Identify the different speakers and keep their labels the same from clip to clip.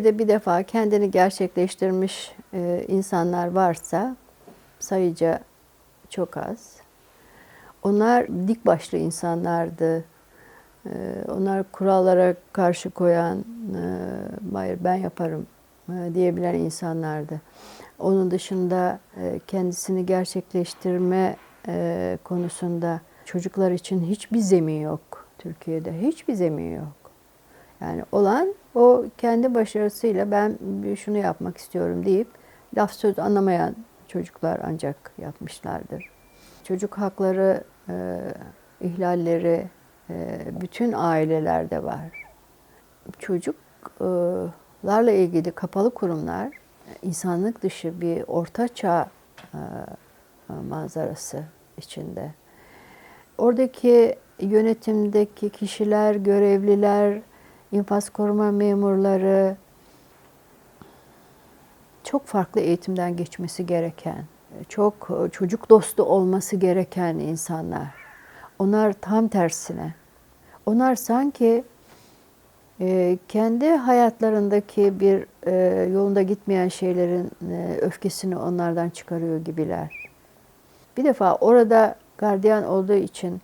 Speaker 1: Türkiye'de bir defa kendini gerçekleştirmiş e, insanlar varsa sayıca çok az. Onlar dik başlı insanlardı. E, onlar kurallara karşı koyan, e, hayır ben yaparım e, diyebilen insanlardı. Onun dışında e, kendisini gerçekleştirme e, konusunda çocuklar için hiçbir zemin yok Türkiye'de. Hiçbir zemin yok. Yani olan o kendi başarısıyla ben şunu yapmak istiyorum deyip laf söz anlamayan çocuklar ancak yapmışlardır. Çocuk hakları e, ihlalleri e, bütün ailelerde var. Çocuklarla ilgili kapalı kurumlar insanlık dışı bir orta çağ e, manzarası içinde. Oradaki yönetimdeki kişiler, görevliler, infaz koruma memurları çok farklı eğitimden geçmesi gereken, çok çocuk dostu olması gereken insanlar. Onlar tam tersine. Onlar sanki e, kendi hayatlarındaki bir e, yolunda gitmeyen şeylerin e, öfkesini onlardan çıkarıyor gibiler. Bir defa orada gardiyan olduğu için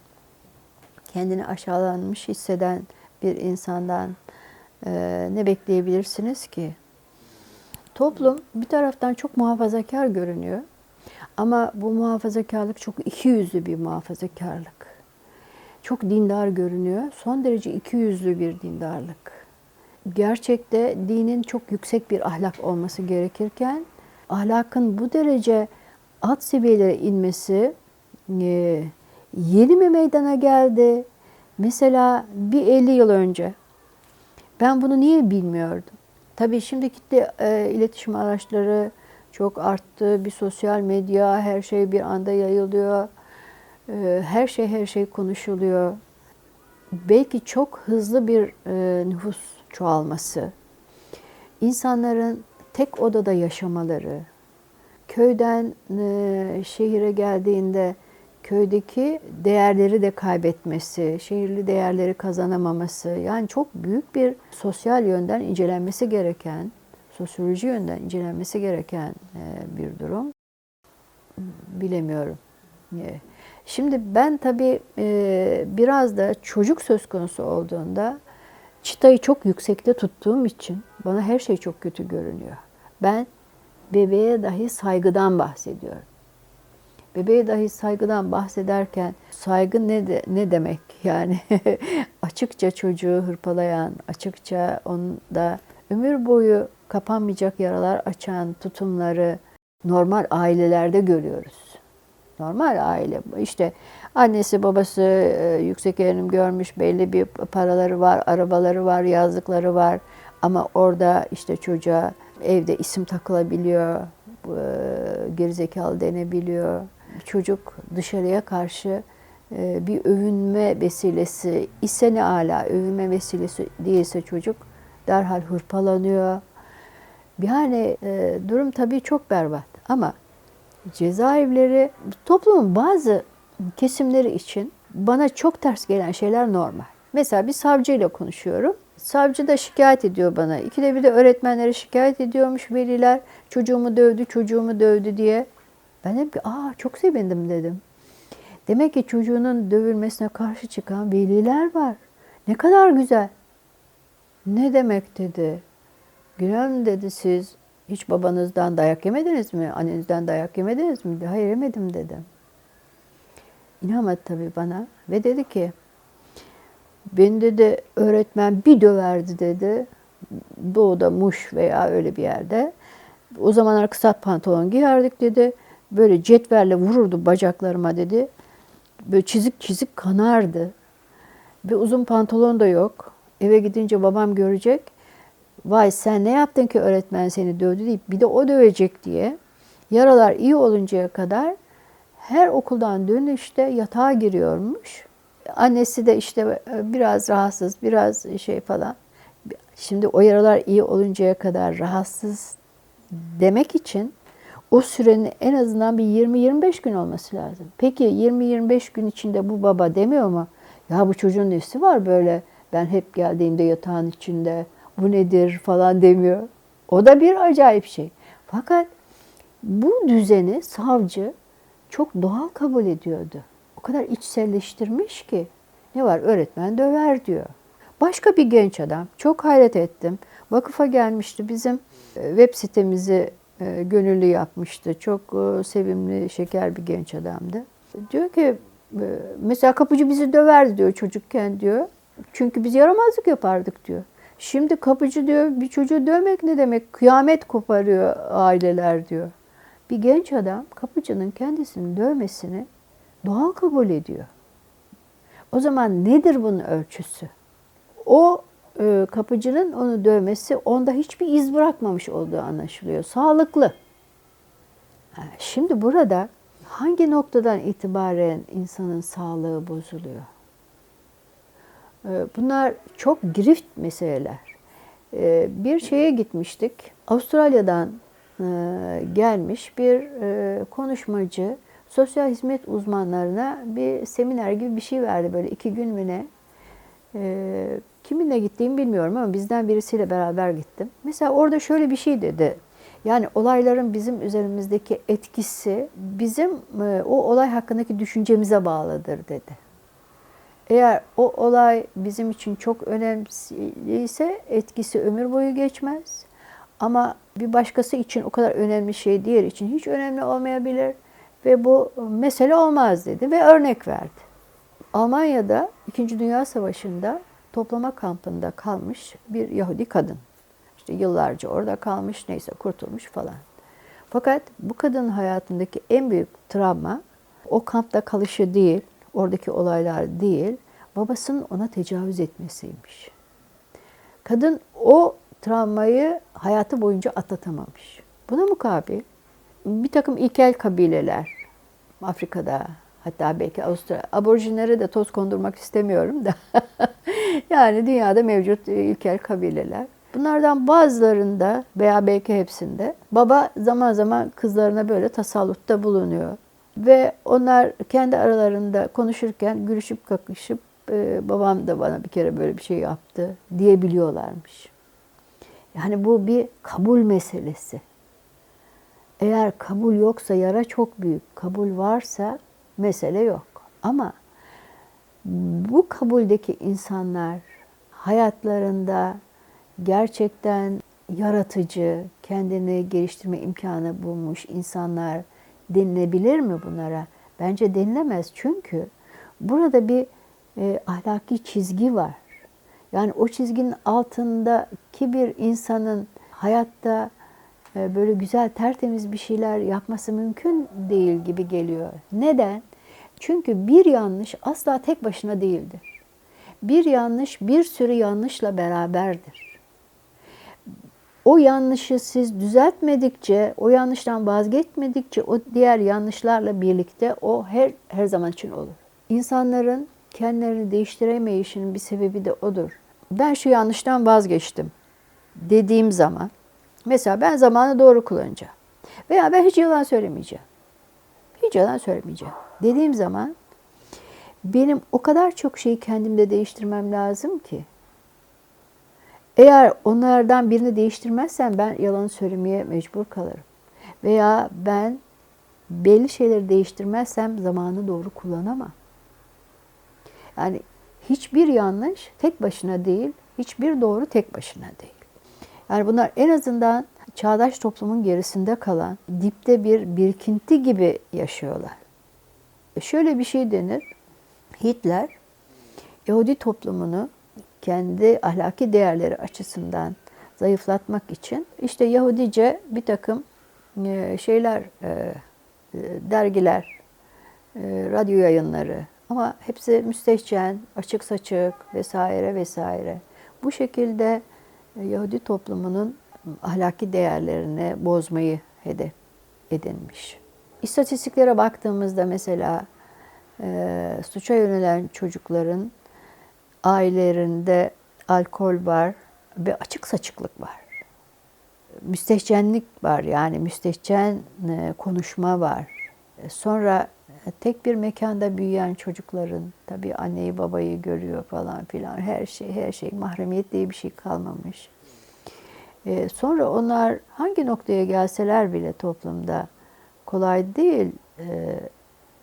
Speaker 1: kendini aşağılanmış hisseden bir insandan e, ne bekleyebilirsiniz ki? Toplum bir taraftan çok muhafazakar görünüyor. Ama bu muhafazakarlık çok iki yüzlü bir muhafazakarlık. Çok dindar görünüyor. Son derece iki yüzlü bir dindarlık. Gerçekte dinin çok yüksek bir ahlak olması gerekirken ahlakın bu derece alt seviyelere inmesi e, yeni mi meydana geldi? Mesela bir 50 yıl önce ben bunu niye bilmiyordum? Tabii şimdiki de e, iletişim araçları çok arttı. Bir sosyal medya, her şey bir anda yayılıyor. E, her şey her şey konuşuluyor. Belki çok hızlı bir e, nüfus çoğalması, insanların tek odada yaşamaları, köyden e, şehire geldiğinde köydeki değerleri de kaybetmesi, şehirli değerleri kazanamaması, yani çok büyük bir sosyal yönden incelenmesi gereken, sosyoloji yönden incelenmesi gereken e, bir durum. Bilemiyorum. E, şimdi ben tabii e, biraz da çocuk söz konusu olduğunda çıtayı çok yüksekte tuttuğum için bana her şey çok kötü görünüyor. Ben bebeğe dahi saygıdan bahsediyorum. Bebeğe dahi saygıdan bahsederken saygı ne de, ne demek? Yani açıkça çocuğu hırpalayan, açıkça onda ömür boyu kapanmayacak yaralar açan tutumları normal ailelerde görüyoruz. Normal aile. İşte annesi babası e, yüksek öğrenim görmüş belli bir paraları var, arabaları var, yazlıkları var. Ama orada işte çocuğa evde isim takılabiliyor, e, gerizekalı denebiliyor, çocuk dışarıya karşı e, bir övünme vesilesi ise ne ala övünme vesilesi değilse çocuk derhal hırpalanıyor. Yani e, durum tabii çok berbat ama cezaevleri toplumun bazı kesimleri için bana çok ters gelen şeyler normal. Mesela bir savcıyla konuşuyorum. Savcı da şikayet ediyor bana. İkide bir de öğretmenlere şikayet ediyormuş veliler. Çocuğumu dövdü, çocuğumu dövdü diye. Ben hep aa çok sevindim dedim. Demek ki çocuğunun dövülmesine karşı çıkan veliler var. Ne kadar güzel. Ne demek dedi. Gülüm dedi siz hiç babanızdan dayak yemediniz mi? Annenizden dayak yemediniz mi? Hayır yemedim dedim. İnanmadı tabii bana ve dedi ki beni dedi öğretmen bir döverdi dedi. Doğuda Muş veya öyle bir yerde. O zamanlar kısa pantolon giyerdik dedi. Böyle cetvelle vururdu bacaklarıma dedi. Böyle çizik çizik kanardı. Ve uzun pantolon da yok. Eve gidince babam görecek. Vay sen ne yaptın ki öğretmen seni dövdü deyip bir de o dövecek diye. Yaralar iyi oluncaya kadar her okuldan dönüşte yatağa giriyormuş. Annesi de işte biraz rahatsız, biraz şey falan. Şimdi o yaralar iyi oluncaya kadar rahatsız demek için o sürenin en azından bir 20-25 gün olması lazım. Peki 20-25 gün içinde bu baba demiyor mu? Ya bu çocuğun nesi var böyle? Ben hep geldiğimde yatağın içinde bu nedir falan demiyor. O da bir acayip şey. Fakat bu düzeni savcı çok doğal kabul ediyordu. O kadar içselleştirmiş ki ne var öğretmen döver diyor. Başka bir genç adam çok hayret ettim. Vakıfa gelmişti bizim e, web sitemizi gönüllü yapmıştı. Çok e, sevimli, şeker bir genç adamdı. Diyor ki e, mesela kapıcı bizi döverdi diyor çocukken diyor. Çünkü biz yaramazlık yapardık diyor. Şimdi kapıcı diyor bir çocuğu dövmek ne demek? Kıyamet koparıyor aileler diyor. Bir genç adam kapıcının kendisini dövmesini doğal kabul ediyor. O zaman nedir bunun ölçüsü? O e, kapıcının onu dövmesi onda hiçbir iz bırakmamış olduğu anlaşılıyor. Sağlıklı. Şimdi burada hangi noktadan itibaren insanın sağlığı bozuluyor? E, Bunlar çok girift meseleler. E, Bir şeye gitmiştik. Avustralya'dan e, gelmiş bir e, konuşmacı sosyal hizmet uzmanlarına bir seminer gibi bir şey verdi böyle iki gün mü ne? E, Kiminle gittiğimi bilmiyorum ama bizden birisiyle beraber gittim. Mesela orada şöyle bir şey dedi. Yani olayların bizim üzerimizdeki etkisi bizim e, o olay hakkındaki düşüncemize bağlıdır dedi. Eğer o olay bizim için çok önemliyse etkisi ömür boyu geçmez. Ama bir başkası için o kadar önemli şey diğer için hiç önemli olmayabilir ve bu mesele olmaz dedi ve örnek verdi. Almanya'da 2. Dünya Savaşı'nda toplama kampında kalmış bir Yahudi kadın. İşte yıllarca orada kalmış, neyse kurtulmuş falan. Fakat bu kadının hayatındaki en büyük travma o kampta kalışı değil, oradaki olaylar değil, babasının ona tecavüz etmesiymiş. Kadın o travmayı hayatı boyunca atlatamamış. Buna mukabil bir takım ilkel kabileler Afrika'da hatta belki Avustralya, aborjinlere de toz kondurmak istemiyorum da yani dünyada mevcut ilkel kabileler. Bunlardan bazılarında veya belki hepsinde baba zaman zaman kızlarına böyle tasallutta bulunuyor. Ve onlar kendi aralarında konuşurken gülüşüp kakışıp e, babam da bana bir kere böyle bir şey yaptı diyebiliyorlarmış. Yani bu bir kabul meselesi. Eğer kabul yoksa yara çok büyük, kabul varsa mesele yok. Ama bu kabuldeki insanlar hayatlarında gerçekten yaratıcı, kendini geliştirme imkanı bulmuş insanlar denilebilir mi bunlara? Bence denilemez çünkü burada bir e, ahlaki çizgi var. Yani o çizginin altındaki bir insanın hayatta e, böyle güzel tertemiz bir şeyler yapması mümkün değil gibi geliyor. Neden? Çünkü bir yanlış asla tek başına değildir. Bir yanlış bir sürü yanlışla beraberdir. O yanlışı siz düzeltmedikçe, o yanlıştan vazgeçmedikçe o diğer yanlışlarla birlikte o her her zaman için olur. İnsanların kendilerini değiştiremeyişinin bir sebebi de odur. Ben şu yanlıştan vazgeçtim dediğim zaman mesela ben zamanı doğru kullanacağım. Veya ben hiç yalan söylemeyeceğim. Hiç yalan söylemeyeceğim. Dediğim zaman benim o kadar çok şeyi kendimde değiştirmem lazım ki. Eğer onlardan birini değiştirmezsem ben yalan söylemeye mecbur kalırım. Veya ben belli şeyleri değiştirmezsem zamanı doğru kullanamam. Yani hiçbir yanlış tek başına değil, hiçbir doğru tek başına değil. Yani bunlar en azından çağdaş toplumun gerisinde kalan dipte bir birikinti gibi yaşıyorlar. Şöyle bir şey denir. Hitler Yahudi toplumunu kendi ahlaki değerleri açısından zayıflatmak için işte Yahudice bir takım e, şeyler, e, dergiler, e, radyo yayınları ama hepsi müstehcen, açık saçık vesaire vesaire. Bu şekilde Yahudi toplumunun ahlaki değerlerini bozmayı hedef edinmiş. İstatistiklere baktığımızda mesela e, suça yönelen çocukların ailelerinde alkol var ve açık saçıklık var. Müstehcenlik var yani müstehcen e, konuşma var. E, sonra tek bir mekanda büyüyen çocukların tabii anneyi babayı görüyor falan filan her şey her şey mahremiyet diye bir şey kalmamış. E, sonra onlar hangi noktaya gelseler bile toplumda kolay değil e,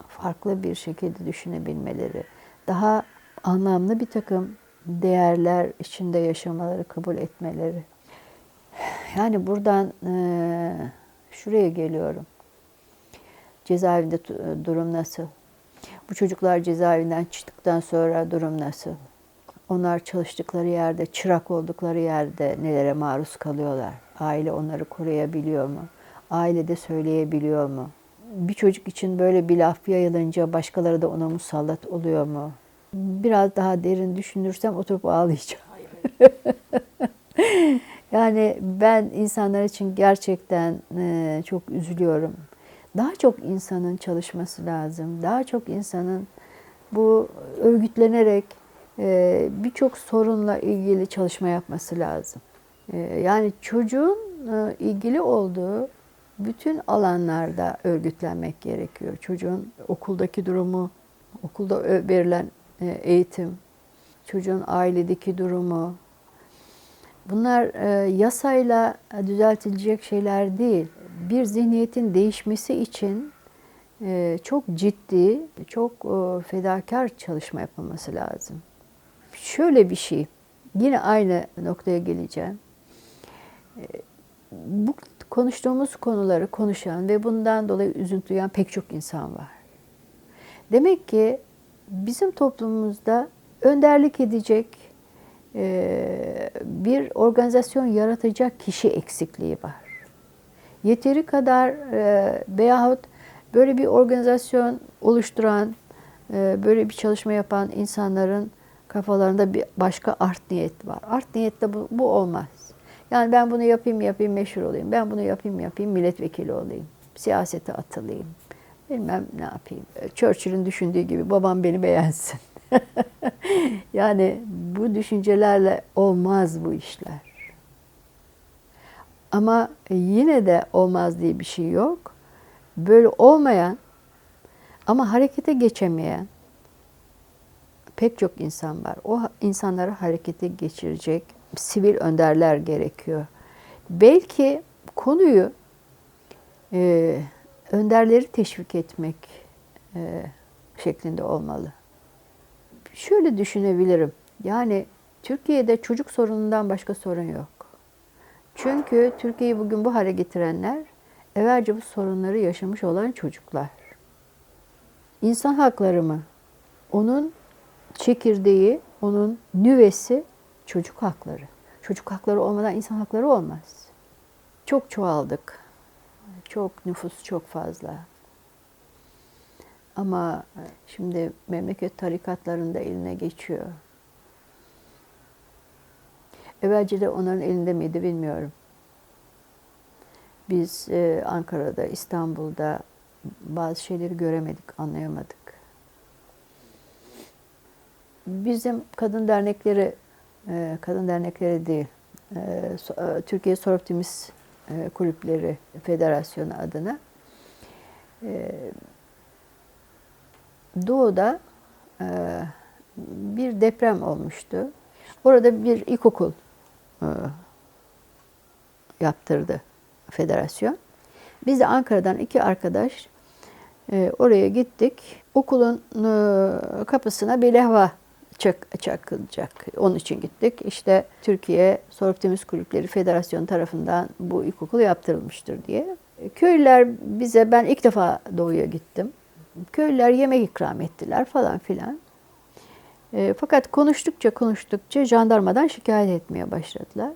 Speaker 1: farklı bir şekilde düşünebilmeleri, daha anlamlı bir takım değerler içinde yaşamaları, kabul etmeleri. Yani buradan e, şuraya geliyorum. Cezaevinde durum nasıl? Bu çocuklar cezaevinden çıktıktan sonra durum nasıl? Onlar çalıştıkları yerde, çırak oldukları yerde nelere maruz kalıyorlar? Aile onları koruyabiliyor mu? Aile de söyleyebiliyor mu? Bir çocuk için böyle bir laf yayılınca başkaları da ona musallat oluyor mu? Biraz daha derin düşünürsem oturup ağlayacağım. Yani ben insanlar için gerçekten e, çok üzülüyorum. Daha çok insanın çalışması lazım. Daha çok insanın bu örgütlenerek birçok sorunla ilgili çalışma yapması lazım. E, Yani çocuğun e, ilgili olduğu bütün alanlarda örgütlenmek gerekiyor. Çocuğun okuldaki durumu, okulda verilen e, eğitim, çocuğun ailedeki durumu, Bunlar e, yasayla düzeltilecek şeyler değil. Bir zihniyetin değişmesi için çok ciddi, çok fedakar çalışma yapılması lazım. Şöyle bir şey, yine aynı noktaya geleceğim. E, bu konuştuğumuz konuları konuşan ve bundan dolayı üzüntü duyan pek çok insan var. Demek ki bizim toplumumuzda önderlik edecek, e, bir organizasyon yaratacak kişi eksikliği var. Yeteri kadar e, veyahut böyle bir organizasyon oluşturan, e, böyle bir çalışma yapan insanların kafalarında bir başka art niyet var. Art niyetle bu, bu olmaz. Yani ben bunu yapayım yapayım meşhur olayım. Ben bunu yapayım yapayım milletvekili olayım. Siyasete atılayım. Bilmem ne yapayım. Churchill'in düşündüğü gibi babam beni beğensin. yani bu düşüncelerle olmaz bu işler. Ama yine de olmaz diye bir şey yok. Böyle olmayan ama harekete geçemeyen pek çok insan var. O insanları harekete geçirecek sivil önderler gerekiyor. Belki konuyu e, önderleri teşvik etmek e, şeklinde olmalı. Şöyle düşünebilirim. Yani Türkiye'de çocuk sorunundan başka sorun yok. Çünkü Türkiye'yi bugün bu hale getirenler evvelce bu sorunları yaşamış olan çocuklar. İnsan hakları mı? Onun çekirdeği, onun nüvesi çocuk hakları. Çocuk hakları olmadan insan hakları olmaz. Çok çoğaldık. Çok nüfus çok fazla. Ama şimdi memleket tarikatlarında eline geçiyor. Evvelce de onların elinde miydi bilmiyorum. Biz e, Ankara'da, İstanbul'da bazı şeyleri göremedik, anlayamadık. Bizim kadın dernekleri, e, kadın dernekleri değil, e, e, Türkiye Soroptimist Kulüpleri Federasyonu adına Doğu'da bir deprem olmuştu. Orada bir ilkokul yaptırdı federasyon. Biz de Ankara'dan iki arkadaş oraya gittik. Okulun kapısına bir levha çak, çakılacak. Onun için gittik. İşte Türkiye Soroptimist Kulüpleri Federasyonu tarafından bu ilkokul yaptırılmıştır diye. Köylüler bize, ben ilk defa Doğu'ya gittim. Köylüler yemek ikram ettiler falan filan. E, fakat konuştukça konuştukça jandarmadan şikayet etmeye başladılar.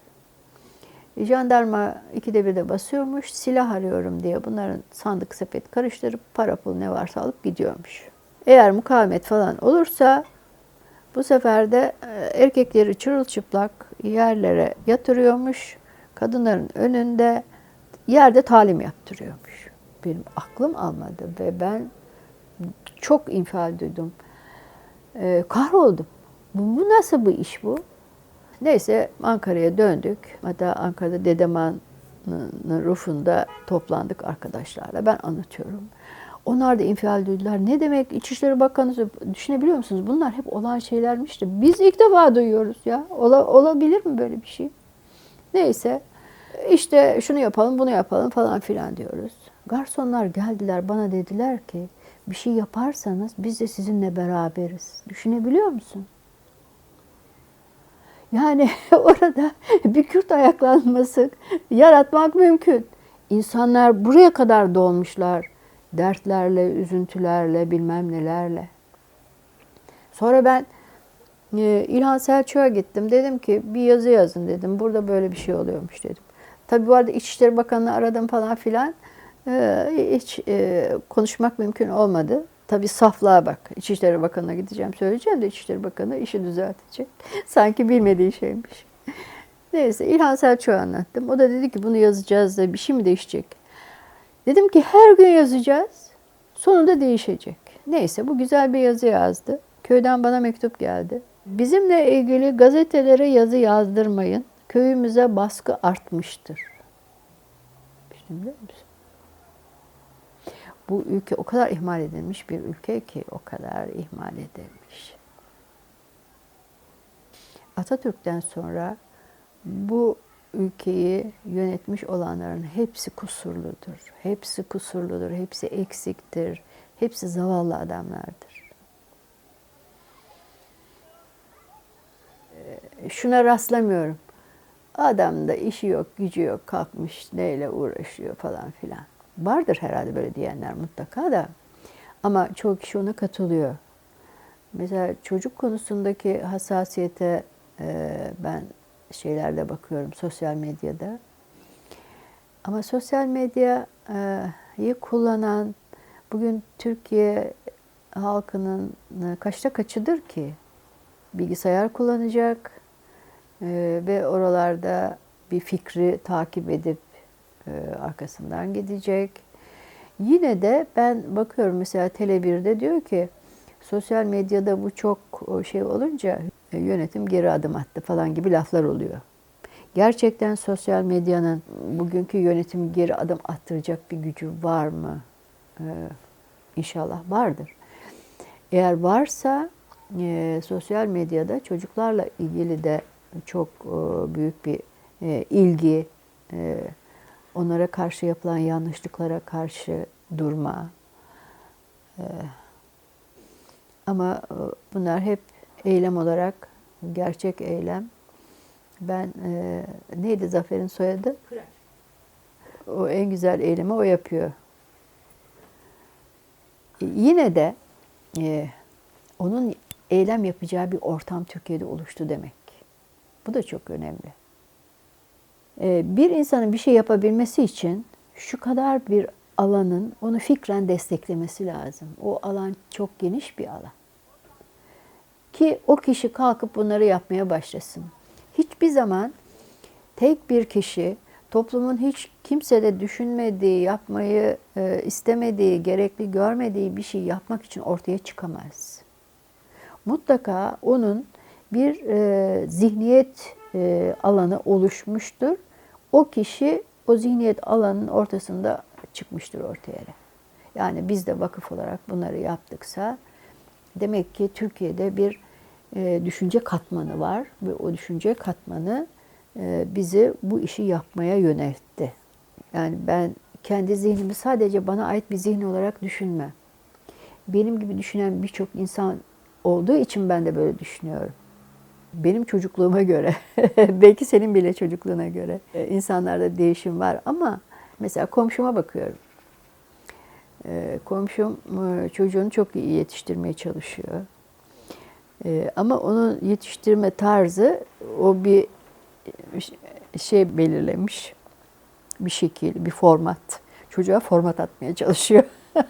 Speaker 1: E, jandarma ikide bir de basıyormuş, silah arıyorum diye bunların sandık sepet karıştırıp para pul ne varsa alıp gidiyormuş. Eğer mukavemet falan olursa bu sefer de e, erkekleri çırılçıplak yerlere yatırıyormuş. Kadınların önünde yerde talim yaptırıyormuş. Benim aklım almadı ve ben çok infial duydum. Ee, kahroldum. Bu, bu nasıl bir iş bu? Neyse Ankara'ya döndük. Hatta Ankara'da Dedeman'ın rufunda toplandık arkadaşlarla. Ben anlatıyorum. Onlar da infial duydular. Ne demek İçişleri Bakanı düşünebiliyor musunuz? Bunlar hep olan şeylermiş de biz ilk defa duyuyoruz ya. Ola, olabilir mi böyle bir şey? Neyse İşte şunu yapalım, bunu yapalım falan filan diyoruz. Garsonlar geldiler bana dediler ki bir şey yaparsanız biz de sizinle beraberiz. Düşünebiliyor musun? Yani orada bir Kürt ayaklanması yaratmak mümkün. İnsanlar buraya kadar dolmuşlar. Dertlerle, üzüntülerle, bilmem nelerle. Sonra ben e, İlhan Selçuk'a gittim. Dedim ki bir yazı yazın dedim. Burada böyle bir şey oluyormuş dedim. Tabii bu arada İçişleri Bakanı'nı aradım falan filan. E, hiç e, konuşmak mümkün olmadı. Tabii saflığa bak. İçişleri Bakanı'na gideceğim söyleyeceğim de İçişleri Bakanı işi düzeltecek. Sanki bilmediği şeymiş. Neyse İlhan Selçuk'a anlattım. O da dedi ki bunu yazacağız da bir şey mi değişecek? Dedim ki her gün yazacağız. Sonunda değişecek. Neyse bu güzel bir yazı yazdı. Köyden bana mektup geldi. Bizimle ilgili gazetelere yazı yazdırmayın. Köyümüze baskı artmıştır. Şimdi? Bu ülke o kadar ihmal edilmiş bir ülke ki o kadar ihmal edilmiş. Atatürk'ten sonra bu ülkeyi yönetmiş olanların hepsi kusurludur. Hepsi kusurludur, hepsi eksiktir, hepsi zavallı adamlardır. Ee, Şuna rastlamıyorum. Adamda işi yok, gücü yok, kalkmış neyle uğraşıyor falan filan. Vardır herhalde böyle diyenler mutlaka da. Ama çoğu kişi ona katılıyor. Mesela çocuk konusundaki hassasiyete e, ben şeylerde bakıyorum sosyal medyada. Ama sosyal medyayı kullanan bugün Türkiye halkının e, kaçta kaçıdır ki? Bilgisayar kullanacak e, ve oralarda bir fikri takip edip e, arkasından gidecek. Yine de ben bakıyorum mesela Tele1'de diyor ki sosyal medyada bu çok şey olunca yönetim geri adım attı falan gibi laflar oluyor. Gerçekten sosyal medyanın bugünkü yönetimi geri adım attıracak bir gücü var mı? Ee, inşallah vardır. Eğer varsa e, sosyal medyada çocuklarla ilgili de çok e, büyük bir e, ilgi, e, onlara karşı yapılan yanlışlıklara karşı durma. E, ama e, bunlar hep eylem olarak, gerçek eylem. Ben e, neydi Zafer'in soyadı? O en güzel eylemi o yapıyor. E, Yine de e, onun eylem yapacağı bir ortam Türkiye'de oluştu demek. Bu da çok önemli. E, bir insanın bir şey yapabilmesi için şu kadar bir alanın onu fikren desteklemesi lazım. O alan çok geniş bir alan. Ki o kişi kalkıp bunları yapmaya başlasın. Hiçbir zaman tek bir kişi toplumun hiç kimsede düşünmediği, yapmayı e, istemediği, gerekli görmediği bir şey yapmak için ortaya çıkamaz. Mutlaka onun bir e, zihniyet e, alanı oluşmuştur. O kişi o zihniyet alanının ortasında çıkmıştır ortaya. Yani biz de vakıf olarak bunları yaptıksa demek ki Türkiye'de bir e, düşünce katmanı var ve o düşünce katmanı e, bizi bu işi yapmaya yöneltti. Yani ben kendi zihnimi sadece bana ait bir zihin olarak düşünmem. Benim gibi düşünen birçok insan olduğu için ben de böyle düşünüyorum. Benim çocukluğuma göre, belki senin bile çocukluğuna göre e, insanlarda değişim var ama mesela komşuma bakıyorum. Komşum çocuğunu çok iyi yetiştirmeye çalışıyor. E, Ama onun yetiştirme tarzı o bir şey belirlemiş. Bir şekil, bir format. Çocuğa format atmaya çalışıyor.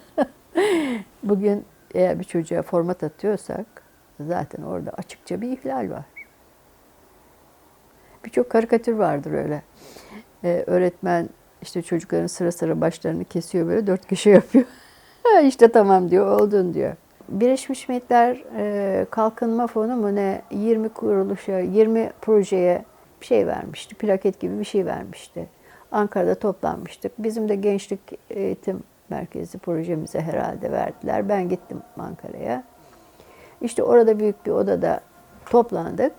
Speaker 1: Bugün eğer bir çocuğa format atıyorsak zaten orada açıkça bir ihlal var. Birçok karikatür vardır öyle. Ee, öğretmen işte çocukların sıra sıra başlarını kesiyor böyle dört köşe yapıyor. işte tamam diyor, oldun diyor. Birleşmiş Milletler e, Kalkınma Fonu mu ne 20 kuruluşa, 20 projeye bir şey vermişti. Plaket gibi bir şey vermişti. Ankara'da toplanmıştık. Bizim de Gençlik Eğitim Merkezi projemize herhalde verdiler. Ben gittim Ankara'ya. İşte orada büyük bir odada toplandık.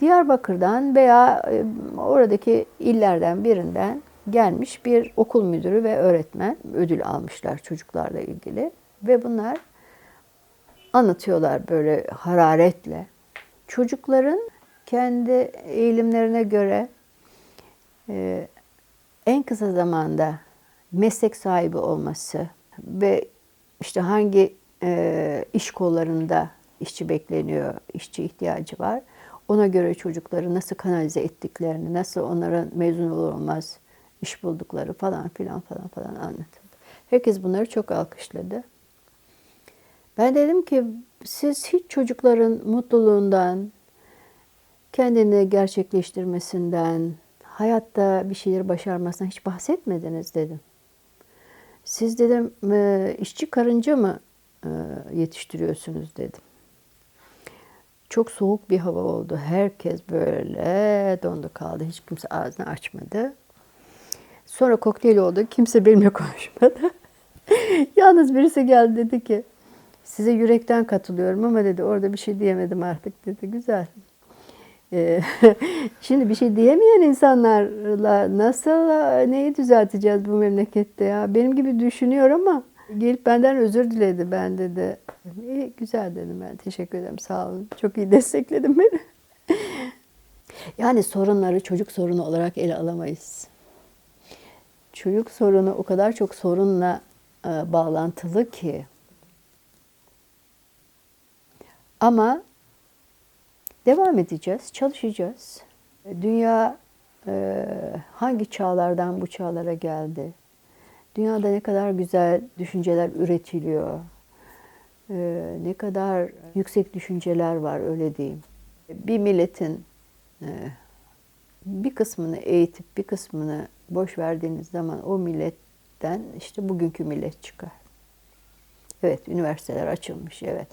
Speaker 1: Diyarbakır'dan veya e, oradaki illerden birinden gelmiş bir okul müdürü ve öğretmen ödül almışlar çocuklarla ilgili. Ve bunlar anlatıyorlar böyle hararetle. Çocukların kendi eğilimlerine göre e, en kısa zamanda meslek sahibi olması ve işte hangi e, iş kollarında işçi bekleniyor, işçi ihtiyacı var. Ona göre çocukları nasıl kanalize ettiklerini, nasıl onlara mezun olur olmaz iş buldukları falan filan falan falan anlatıldı. Herkes bunları çok alkışladı. Ben dedim ki siz hiç çocukların mutluluğundan, kendini gerçekleştirmesinden, hayatta bir şeyleri başarmasından hiç bahsetmediniz dedim. Siz dedim e, işçi karınca mı e, yetiştiriyorsunuz dedim. Çok soğuk bir hava oldu. Herkes böyle dondu kaldı. Hiç kimse ağzını açmadı. Sonra kokteyl oldu. Kimse benimle konuşmadı. Yalnız birisi geldi dedi ki size yürekten katılıyorum ama dedi orada bir şey diyemedim artık dedi. Güzel. Ee, Şimdi bir şey diyemeyen insanlarla nasıl neyi düzelteceğiz bu memlekette ya? Benim gibi düşünüyor ama gelip benden özür diledi ben dedi. İyi, güzel dedim ben. Teşekkür ederim. Sağ olun. Çok iyi destekledin beni. yani sorunları çocuk sorunu olarak ele alamayız. Çocuk sorunu o kadar çok sorunla e, bağlantılı ki. Ama devam edeceğiz, çalışacağız. Dünya e, hangi çağlardan bu çağlara geldi? Dünyada ne kadar güzel düşünceler üretiliyor. E, ne kadar yüksek düşünceler var öyle diyeyim. Bir milletin e, bir kısmını eğitip bir kısmını boş verdiğiniz zaman o milletten işte bugünkü millet çıkar. Evet, üniversiteler açılmış, evet.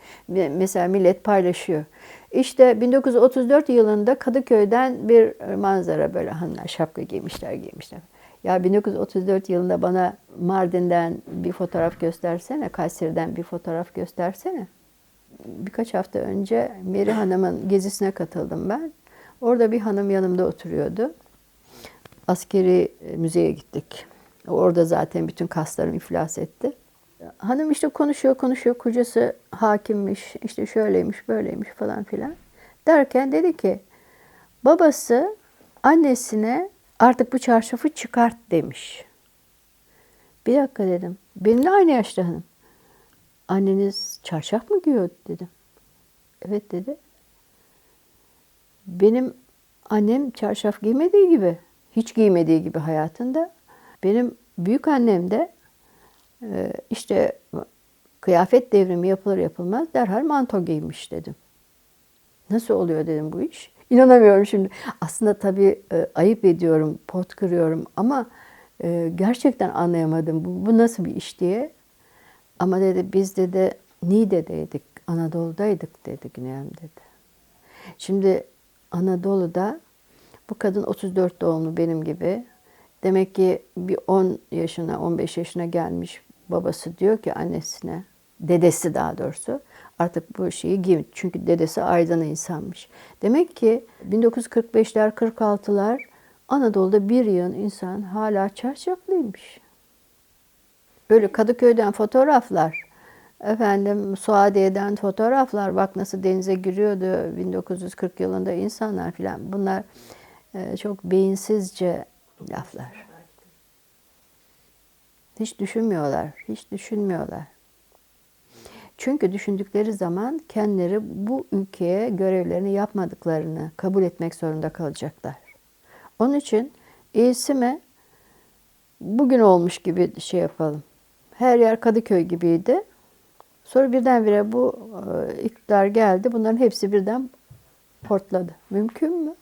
Speaker 1: Mesela millet paylaşıyor. İşte 1934 yılında Kadıköy'den bir manzara böyle hanımlar şapka giymişler, giymişler. Ya 1934 yılında bana Mardin'den bir fotoğraf göstersene, Kayseri'den bir fotoğraf göstersene. Birkaç hafta önce Meri Hanım'ın gezisine katıldım ben. Orada bir hanım yanımda oturuyordu. Askeri müzeye gittik. Orada zaten bütün kaslarım iflas etti. Hanım işte konuşuyor konuşuyor kocası hakimmiş işte şöyleymiş böyleymiş falan filan. Derken dedi ki babası annesine artık bu çarşafı çıkart demiş. Bir dakika dedim. Benimle aynı yaşta hanım. Anneniz çarşaf mı giyiyor dedim. Evet dedi. Benim annem çarşaf giymediği gibi, hiç giymediği gibi hayatında. Benim büyük annem de işte kıyafet devrimi yapılır yapılmaz derhal manto giymiş dedim. Nasıl oluyor dedim bu iş. İnanamıyorum şimdi. Aslında tabii e, ayıp ediyorum, pot kırıyorum ama e, gerçekten anlayamadım bu, bu nasıl bir iş diye. Ama dedi biz dedi Niğde'deydik, Anadolu'daydık dedi Güneyem dedi. Şimdi Anadolu'da bu kadın 34 doğumlu benim gibi. Demek ki bir 10 yaşına, 15 yaşına gelmiş babası diyor ki annesine, dedesi daha doğrusu artık bu şeyi giy. Çünkü dedesi aydın insanmış. Demek ki 1945'ler, 46'lar Anadolu'da bir yığın insan hala çarşaflıymış. Böyle Kadıköy'den fotoğraflar, efendim Suadiye'den fotoğraflar, bak nasıl denize giriyordu 1940 yılında insanlar filan. Bunlar e, çok beyinsizce laflar. Hiç düşünmüyorlar, hiç düşünmüyorlar. Çünkü düşündükleri zaman kendileri bu ülkeye görevlerini yapmadıklarını kabul etmek zorunda kalacaklar. Onun için iyisi mi bugün olmuş gibi şey yapalım. Her yer Kadıköy gibiydi. Sonra birdenbire bu e, iktidar geldi. Bunların hepsi birden portladı. Mümkün mü?